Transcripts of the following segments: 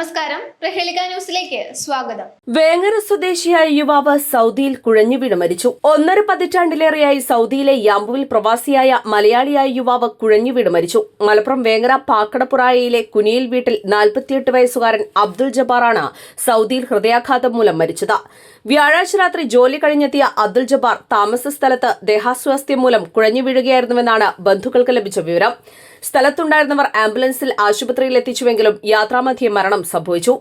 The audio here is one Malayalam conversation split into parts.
നമസ്കാരം. പ്രഹേളിക ന്യൂസിലേക്ക് സ്വാഗതം. വേങ്ങര സ്വദേശിയായ യുവാവ് സൗദിയിൽ കുഴഞ്ഞു വീണ് മരിച്ചു. ഒന്നര പതിറ്റാണ്ടിലേറെയായി സൗദിയിലെ യാമ്പുവിൽ പ്രവാസിയായ മലയാളിയായ യുവാവ് കുഴഞ്ഞു വീണ് മരിച്ചു. മലപ്പുറം വേങ്ങര പാക്കടപ്പുറായയിലെ കുനിയിൽ വീട്ടിൽ നാൽപ്പത്തിയെട്ട് വയസ്സുകാരൻ അബ്ദുൾ ജബാറാണ് സൗദിയിൽ ഹൃദയാഘാതം മൂലം മരിച്ചത്. വ്യാഴാഴ്ച രാത്രി ജോലി കഴിഞ്ഞെത്തിയ അബ്ദുൽ ജബ്ബാർ താമസ സ്ഥലത്ത് ദേഹാസ്വാസ്ഥ്യം മൂലം കുഴഞ്ഞു വീഴുകയായിരുന്നുവെന്നാണ് ബന്ധുക്കൾക്ക് ലഭിച്ച വിവരം. സ്ഥലത്തുണ്ടായിരുന്നവർ ആംബുലൻസിൽ ആശുപത്രിയിൽ എത്തിച്ചുവെങ്കിലും യാത്രാമധ്യേ മരണം സംഭവിച്ചു.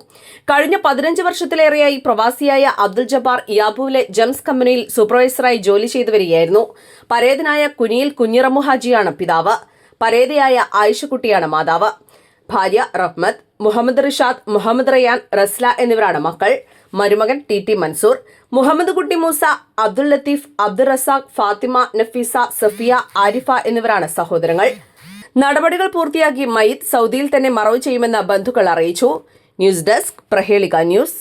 കഴിഞ്ഞ പതിനഞ്ച് വർഷത്തിലേറെയായി പ്രവാസിയായ അബ്ദുൽ ജബ്ബാർ യാബുവിലെ ജംസ് കമ്പനിയിൽ സൂപ്പർവൈസറായി ജോലി ചെയ്തു വരികയായിരുന്നു. പരേതനായ കുനിയിൽ കുഞ്ഞിറമുഹാജിയാണ് പിതാവ്. പരേതയായ ആയിഷക്കുട്ടിയാണ് മാതാവ്. ഭാര്യ റഹ്മത്ത് മുഹമ്മദ് റിഷാദ് മുഹമ്മദ് റയാൻ റസ്ല എന്നിവരാണ് മക്കൾ. മരുമകൻ ടി ടി മൻസൂർ മുഹമ്മദ് കുട്ടി മൂസ അബ്ദുൽ ലത്തീഫ് അബ്ദുൾ റസാഖ് ഫാത്തിമ നഫീസ സഫിയ ആരിഫ എന്നിവരാണ് സഹോദരങ്ങൾ. നടപടികൾ പൂർത്തിയാക്കി മയ്യിത്ത് സൗദിയിൽ തന്നെ മറവ് ചെയ്യുമെന്ന് ബന്ധുക്കൾ അറിയിച്ചു. News desk Prahelika news.